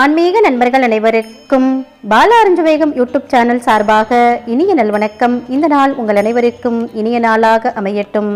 ஆன்மீக நண்பர்கள் அனைவருக்கும் பால அறிஞ்சவேகம் யூடியூப் சேனல் சார்பாக இனிய நல்வணக்கம் இந்த நாள் உங்கள் அனைவருக்கும் இனிய நாளாக அமையட்டும்.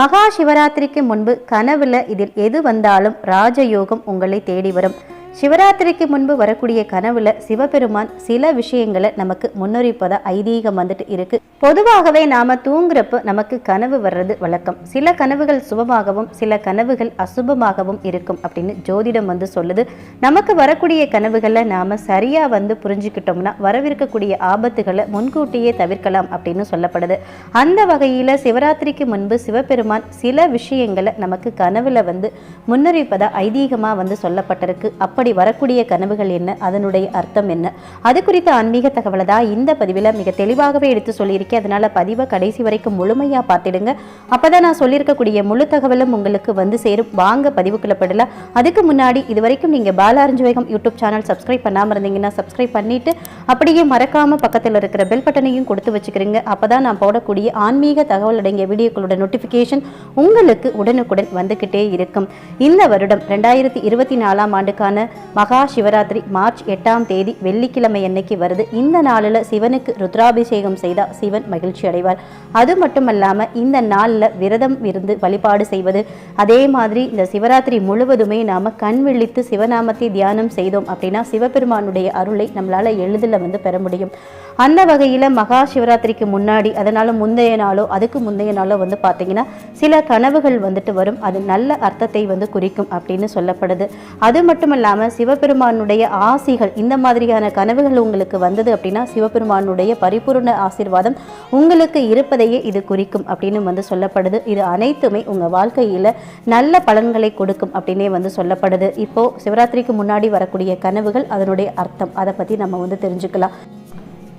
மகா சிவராத்திரிக்கு முன்பு கனவுல இதில் எது வந்தாலும் ராஜயோகம் உங்களை தேடி வரும். சிவராத்திரிக்கு முன்பு வரக்கூடிய கனவுல சிவபெருமான் சில விஷயங்களை நமக்கு முன்னறிப்பதா ஐதீகம் வந்துட்டு இருக்கு. பொதுவாகவே நாம் தூங்குறப்போ நமக்கு கனவு வர்றது வழக்கம். சில கனவுகள் சுபமாகவும் சில கனவுகள் அசுபமாகவும் இருக்கும் அப்படின்னு ஜோதிடம் வந்து சொல்லுது. நமக்கு வரக்கூடிய கனவுகளை நாம் சரியாக வந்து புரிஞ்சுக்கிட்டோம்னா வரவிருக்கக்கூடிய ஆபத்துகளை முன்கூட்டியே தவிர்க்கலாம் அப்படின்னு சொல்லப்படுது. அந்த வகையில் சிவராத்திரிக்கு முன்பு சிவபெருமான் சில விஷயங்களை நமக்கு கனவில் வந்து முன்னறிவிப்பதாக ஐதீகமாக வந்து சொல்லப்பட்டிருக்கு. அப்படி வரக்கூடிய கனவுகள் என்ன? அதனுடைய அர்த்தம் என்ன? அது குறித்த ஆன்மீக தகவலை தான் இந்த பதிவில் மிக தெளிவாகவே எடுத்து சொல்லியிருக்கேன். அதனால பதிவை கடைசி வரைக்கும் முழுமையாக பார்த்துடுங்க. அப்போ தான் நான் சொல்லியிருக்கக்கூடிய முழு தகவலும் உங்களுக்கு வந்து சேரும். வாங்க பதிவுக்குள்ள படலாம் அதுக்கு முன்னாடி இது வரைக்கும் நீங்க பாலாரஞ்சவேகம் யூடியூப் சேனல் சப்ஸ்கிரைப் பண்ணாமல் இருந்தீங்கன்னா சப்ஸ்கிரைப் பண்ணிவிட்டு அப்படியே மறக்காமல் பக்கத்தில் இருக்கிற பெல் பட்டனையும் கொடுத்து வச்சுக்கிறீங்க. அப்போ தான் நான் போடக்கூடிய ஆன்மீக தகவல் அடங்கிய வீடியோக்களோட நோட்டிஃபிகேஷன் உங்களுக்கு உடனுக்குடன் வந்துக்கிட்டே இருக்கும். இந்த வருடம் ரெண்டாயிரத்தி இருபத்தி நாலாம் ஆண்டுக்கான மகா சிவராத்திரி மார்ச் எட்டாம் தேதி வெள்ளிக்கிழமை அன்னைக்கு வருது. இந்த நாளில் சிவனுக்கு ருத்ராபிஷேகம் செய்தால் சிவன் மகிழ்ச்சி அடைவார். அது மட்டுமல்லாமல் இந்த நாளில் விரதம் இருந்து வழிபாடு செய்வது. அதே மாதிரி இந்த சிவராத்திரி முழுவதுமே நாம் கண் விழித்து சிவநாமத்தை தியானம் செய்தோம் அப்படின்னா சிவபெருமானுடைய அருளை நம்மளால் எளிதில் வந்து பெற முடியும். அந்த வகையில் மகா சிவராத்திரிக்கு முன்னாடி அதனால் முந்தைய நாளோ அதுக்கு முந்தைய நாளோ வந்து பார்த்தீங்கன்னா சில கனவுகள் வந்துட்டு வரும். அது நல்ல அர்த்தத்தை வந்து குறிக்கும் அப்படின்னு சொல்லப்படுது. அது மட்டும் இல்லாமல் சிவபெருமானுடைய ஆசிகள் இந்த மாதிரியான கனவுகள் உங்களுக்கு வந்தது அப்படின்னா சிவபெருமானுடைய பரிபூர்ண ஆசீர்வாதம் உங்களுக்கு இருப்பதையே இது குறிக்கும் அப்படின்னு வந்து சொல்லப்படுது. இது அனைத்துமே உங்கள் வாழ்க்கையில் நல்ல பலன்களை கொடுக்கும் அப்படின்னே வந்து சொல்லப்படுது. இப்போ சிவராத்திரிக்கு முன்னாடி வரக்கூடிய கனவுகள் அதனுடைய அர்த்தம். அதை பற்றி நம்ம வந்து தெரிஞ்சுக்கலாம்.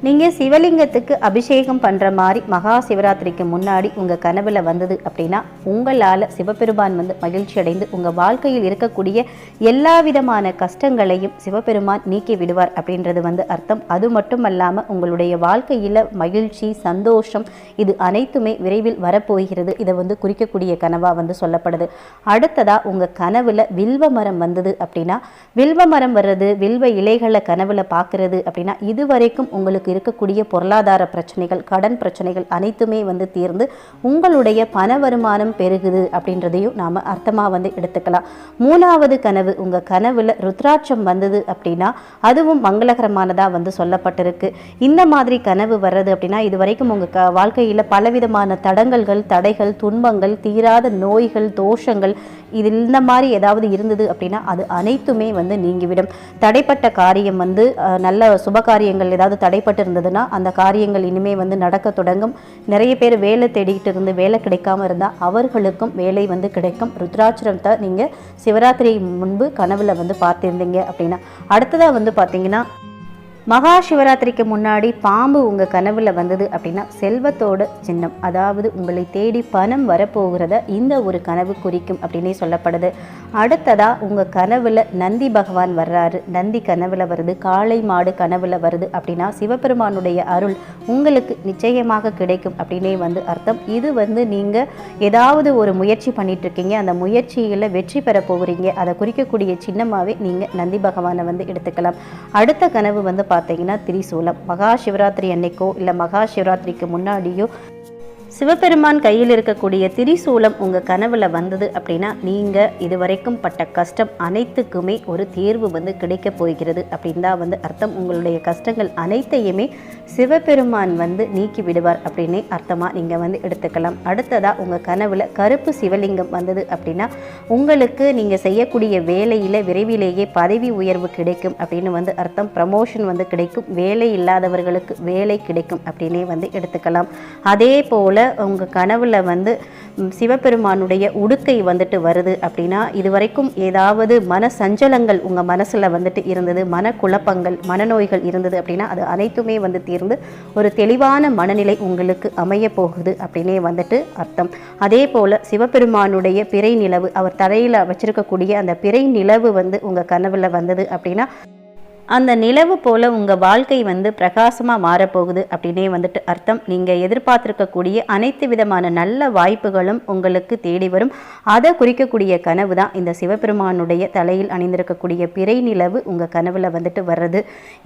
நீங்கள் சிவலிங்கத்துக்கு அபிஷேகம் பண்ணுற மாதிரி மகா சிவராத்திரிக்கு முன்னாடி உங்கள் கனவில் வந்தது அப்படின்னா உங்களால் சிவபெருமான் வந்து மகிழ்ச்சி அடைந்து உங்கள் வாழ்க்கையில் இருக்கக்கூடிய எல்லா விதமான கஷ்டங்களையும் சிவபெருமான் நீக்கி விடுவார் அப்படின்றது வந்து அர்த்தம். அது மட்டும் அல்லாமல் உங்களுடைய வாழ்க்கையில் மகிழ்ச்சி சந்தோஷம் இது அனைத்துமே விரைவில் வரப்போகிறது. இதை வந்து குறிக்கக்கூடிய கனவாக வந்து சொல்லப்படுது. அடுத்ததாக உங்கள் கனவில் வில்வ மரம் வந்தது அப்படின்னா வில்வ மரம் வர்றது வில்வ இலைகளை கனவில் பார்க்குறது அப்படின்னா இதுவரைக்கும் உங்களுக்கு இருக்கக்கூடிய பொருளாதார பிரச்சனைகள் கடன் பிரச்சனைகள் அனைத்துமே வந்து தீர்ந்து உங்களுடைய பண வருமானம் பெருகுது அப்படின்றதையும் நாம் அர்த்தமாக வந்து எடுத்துக்கலாம். மூணாவது கனவு உங்கள் கனவில் ருத்ராட்சம் வந்தது அப்படின்னா அதுவும் மங்களகரமானதாக வந்து சொல்லப்பட்டிருக்கு. இந்த மாதிரி கனவு வர்றது அப்படின்னா இது வரைக்கும் உங்கள் க வாழ்க்கையில் பலவிதமான தடங்கல்கள் தடைகள் துன்பங்கள் தீராத நோய்கள் தோஷங்கள் இது இந்த மாதிரி ஏதாவது இருந்தது அப்படின்னா அது அனைத்துமே வந்து நீங்கிவிடும். தடைப்பட்ட காரியம் வந்து நல்ல சுப காரியங்கள் ஏதாவது தடைப்பட்டு இருந்ததுன்னா அந்த காரியங்கள் இனிமே வந்து நடக்க தொடங்கும். நிறைய பேர் வேலை தேடிக்கிட்டு இருந்து வேலை கிடைக்காம இருந்தால் அவர்களுக்கும் வேலை வந்து கிடைக்கும். ருத்ராட்சரத்தை நீங்கள் சிவராத்திரி முன்பு கனவுல வந்து பார்த்திருந்தீங்க அப்படின்னா. அடுத்ததாக வந்து பார்த்தீங்கன்னா மகா சிவராத்திரிக்கு முன்னாடி பாம்பு உங்கள் கனவில் வந்தது அப்படின்னா செல்வத்தோட சின்னம். அதாவது உங்களை தேடி பணம் வரப்போகிறத இந்த ஒரு கனவு குறிக்கும் அப்படின்னே சொல்லப்படுது. அடுத்ததாக உங்கள் கனவில் நந்தி பகவான் வர்றாரு. நந்தி கனவில் வருது காளை மாடு கனவில் வருது அப்படின்னா சிவபெருமானுடைய அருள் உங்களுக்கு நிச்சயமாக கிடைக்கும் அப்படின்னே வந்து அர்த்தம். இது வந்து நீங்கள் ஏதாவது ஒரு முயற்சி பண்ணிட்டு இருக்கீங்க அந்த முயற்சியில் வெற்றி பெற போகிறீங்க அதை குறிக்கக்கூடிய சின்னமாகவே நீங்கள் நந்தி பகவானை வந்து எடுத்துக்கலாம். அடுத்த கனவு வந்து பார்த்தீங்கன்னா திரிசூலம். மகா சிவராத்திரி அன்னைக்கோ இல்லை மகா சிவராத்திரிக்கு முன்னாடியோ சிவபெருமான் கையில் இருக்கக்கூடிய திரிசூலம் உங்கள் கனவில் வந்தது அப்படின்னா நீங்கள் இதுவரைக்கும் பட்ட கஷ்டம் அனைத்துக்குமே ஒரு தேர்வு வந்து கிடைக்க போகிறது அப்படின்னு தான் வந்து அர்த்தம். உங்களுடைய கஷ்டங்கள் அனைத்தையுமே சிவபெருமான் வந்து நீக்கி விடுவார் அப்படின்னே அர்த்தமாக நீங்கள் வந்து எடுத்துக்கலாம். அடுத்ததாக உங்கள் கனவில் கருப்பு சிவலிங்கம் வந்தது அப்படின்னா உங்களுக்கு நீங்கள் செய்யக்கூடிய வேலையில் விரைவிலேயே பதவி உயர்வு கிடைக்கும் அப்படின்னு வந்து அர்த்தம். ப்ரமோஷன் வந்து கிடைக்கும். வேலை இல்லாதவர்களுக்கு வேலை கிடைக்கும் அப்படின்னே வந்து எடுத்துக்கலாம். அதே போல் உங்கள் கனவில் வந்து சிவபெருமானுடைய உடுக்கை வந்துட்டு வருது அப்படின்னா இதுவரைக்கும் ஏதாவது மன சஞ்சலங்கள் உங்கள் மனசில் வந்துட்டு இருந்தது மனக்குழப்பங்கள் மனநோய்கள் இருந்தது அப்படின்னா அது அனைத்துமே வந்து தீர்ந்து ஒரு தெளிவான மனநிலை உங்களுக்கு அமைய போகுது அப்படின்னே வந்துட்டு அர்த்தம். அதே போல் சிவபெருமானுடைய பிறை நிலவு அவர் தரையில் வச்சிருக்கக்கூடிய அந்த பிறை நிலவு வந்து உங்கள் கனவில் வந்தது அப்படின்னா அந்த நிலவு போல உங்கள் வாழ்க்கை வந்து பிரகாசமாக மாறப்போகுது அப்படின்னே வந்துட்டு அர்த்தம். நீங்கள் எதிர்பார்த்துருக்கக்கூடிய அனைத்து விதமான நல்ல வாய்ப்புகளும் உங்களுக்கு தேடி வரும். அதை குறிக்கக்கூடிய கனவு தான் இந்த சிவபெருமானுடைய தலையில் அணிந்திருக்கக்கூடிய பிறை நிலவு உங்கள் கனவில் வந்துட்டு வர்றது.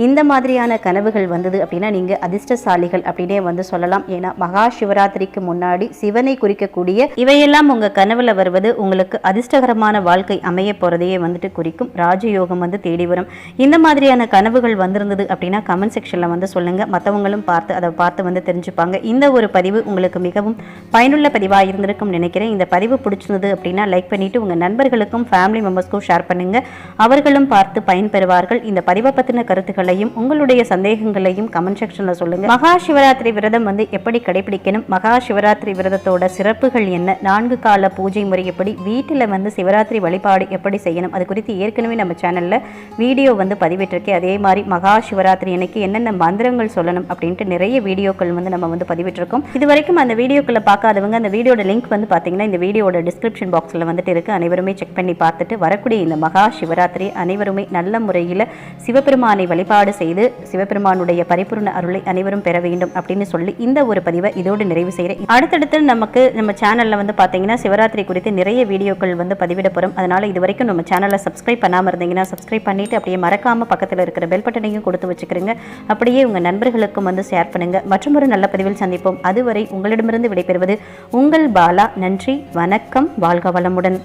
இந்த மாதிரியான கனவுகள் வந்தது அப்படின்னா நீங்கள் அதிர்ஷ்டசாலிகள் அப்படின்னே வந்து சொல்லலாம். ஏன்னா மகா சிவராத்திரிக்கு முன்னாடி சிவனை குறிக்கக்கூடிய இவையெல்லாம் உங்கள் கனவில் வருவது உங்களுக்கு அதிர்ஷ்டகரமான வாழ்க்கை அமைய போகிறதையே வந்துட்டு குறிக்கும். ராஜயோகம் வந்து தேடி வரும். இந்த மாதிரி மாதிரியான கனவுகள் வந்திருந்தது அப்படின்னா கமெண்ட் செக்ஷனில் வந்து சொல்லுங்கள் மற்றவங்களும் பார்த்து அதை பார்த்து வந்து தெரிஞ்சுப்பாங்க. இந்த ஒரு பதிவு உங்களுக்கு மிகவும் பயனுள்ள பதிவாக இருந்திருக்கும் நினைக்கிறேன். இந்த பதிவு பிடிச்சிருந்தது அப்படின்னா லைக் பண்ணிவிட்டு உங்கள் நண்பர்களுக்கும் ஃபேமிலி மெம்பர்ஸ்க்கும் ஷேர் பண்ணுங்கள் அவர்களும் பார்த்து பயன்பெறுவார்கள். இந்த பதிவை பற்றின கருத்துக்களையும் உங்களுடைய சந்தேகங்களையும் கமெண்ட் செக்ஷனில் சொல்லுங்கள் மகா சிவராத்திரி விரதம் வந்து எப்படி கடைபிடிக்கணும்? மகா சிவராத்திரி விரதத்தோட சிறப்புகள் என்ன? நான்கு கால பூஜை முறை எப்படி? வீட்டில் வந்து சிவராத்திரி வழிபாடு எப்படி செய்யணும்? அது குறித்து ஏற்கனவே நம்ம சேனலில் வீடியோ வந்து பதிவிட்டிருக்கேன் அதே மாதிரி மகா சிவராத்திரி அன்னைக்கு என்னென்ன மந்திரங்கள் சொல்லணும் அப்படின்ட்டு நிறைய வீடியோக்கள் வந்து நம்ம வந்து பதிவிட்டிருக்கோம். இது வரைக்கும் அந்த வீடியோக்களை பார்க்காதவங்க அந்த வீடியோட லிங்க் வந்து பார்த்தீங்கன்னா இந்த வீடியோட டிஸ்கிரிப்ஷன் பாக்ஸில் வந்துட்டு இருக்குது அனைவருமே செக் பண்ணி பார்த்துட்டு வரக்கூடிய இந்த மகா சிவராத்திரி அனைவருமே நல்ல முறையில் சிவபெருமானை வழிபாடு செய்து சிவபெருமானுடைய பரிபூர்ண அருளை அனைவரும் பெற வேண்டும் அப்படின்னு சொல்லி இந்த ஒரு பதிவை இதோடு நிறைவு செய்கிறேன் அடுத்தடுத்து நமக்கு நம்ம சேனலில் வந்து பார்த்தீங்கன்னா சிவராத்திரி குறித்து நிறைய வீடியோக்கள் வந்து பதிவிட போகிறோம் அதனால் இது வரைக்கும் நம்ம சேனலை சப்ஸ்கிரைப் பண்ணாமல் இருந்தீங்கன்னா சப்ஸ்கிரைப் பண்ணிவிட்டு அப்படியே மறக்காமல் பக்கத்தில் இருக்கிற பெல் பட்டனையும் கொடுத்து வச்சுக்கிறீங்க. அப்படியே உங்கள் நண்பர்களுக்கும் வந்து ஷேர் பண்ணுங்கள் மற்றும் ஒரு நல்ல பதிவில் சந்திப்போம். அதுவரை உங்களிடமிருந்து விடைபெறுவது உங்கள் பாலா. நன்றி வணக்கம் வாழ்க வளமுடன்.